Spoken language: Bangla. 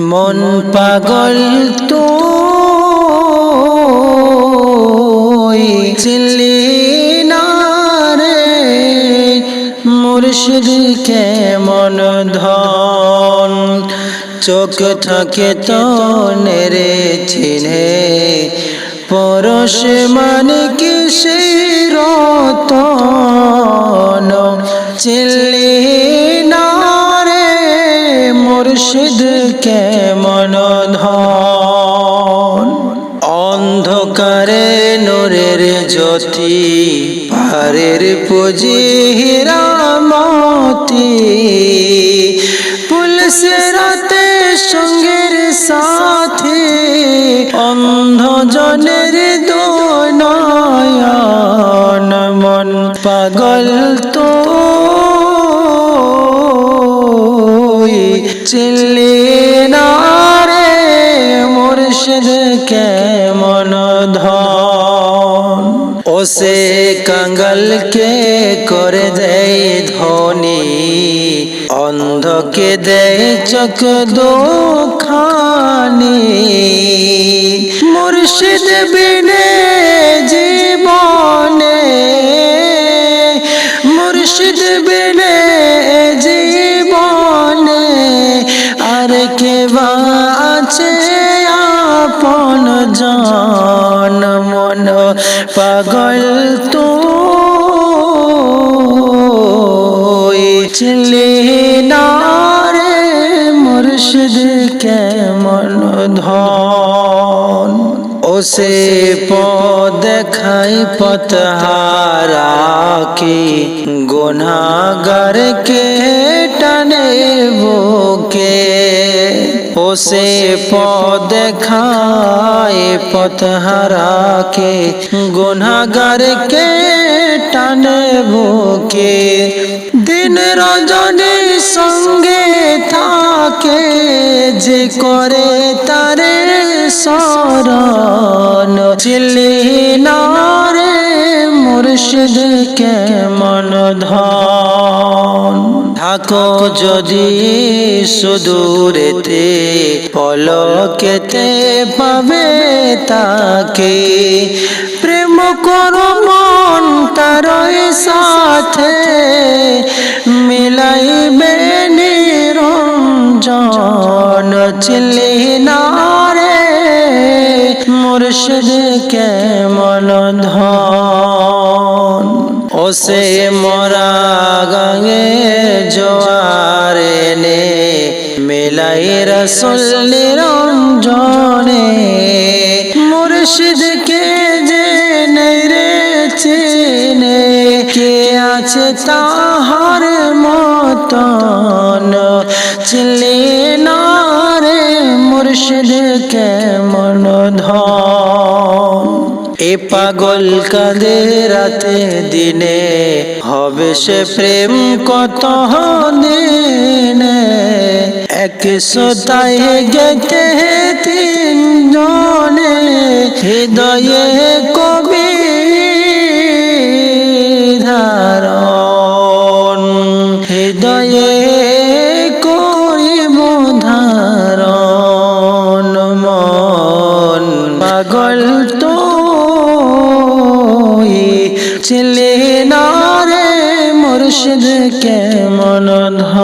মন পাগল তো চিল্লি না রে? মুর্শিদ কে মন ধন? চোখ থাকে তো নেরে চিনে। পরশ মানে কি রতন? চিল্লি রে মুর্শিদ? কে মন ধন অন্ধকারে নূরের জ্যোতি পারের পুজি হীরামতি পুলিশ রাতে সঙ্গের সাথে অন্ধ জনের দোনয়ন মন পাগল মুর্শিদ কে মন ধন ও সে কাঙ্গালকে করে ধনী। অন্ধকে দেয় চোখ দোখানি। মুর্শিদ বিনে জীবনে। মুর্শিদ বিনে জীবনে। আর কে বা আছে আপন জন মন পাগল তো চিলি না রে মুর্শিদ কেমন ধন? ও সে পদ দেখাই পথহারা কি? গুনাগার কে টানে বুকে? সে পদ দেখায় পথহারা কে গুনাগার কে টানে বুকে। দিন রজনী সঙ্গে থাকে, যে করে তারে সরণ চিল্লি না রে মুর্শিদ কে মন ধন থাকো যদি সুদূরেতে পলকেতে পাবে তাকে। প্রেম করো মন তার সাথে, মিলাইবে নিরঞ্জন চিল্লি না রে মুর্শিদ কে মন ধন? ও সে মরা মেলাই রসুল নিরঞ্জনে মুর্শিদ কে যে নেই রে চেনে কে আছে তাহার মতন? চিল্লি না রে মুর্শিদ কে মন ধন? এ পাগল কাঁদে রাতে দিনে হবে সে প্রেম কত দিনে? এক সোতায় গেতে তিন জনে হৃদয়ে কবি ধারণ। হৃদয়ে করিব ধারণ মন পাগল তো ছেলে না কেমন ধর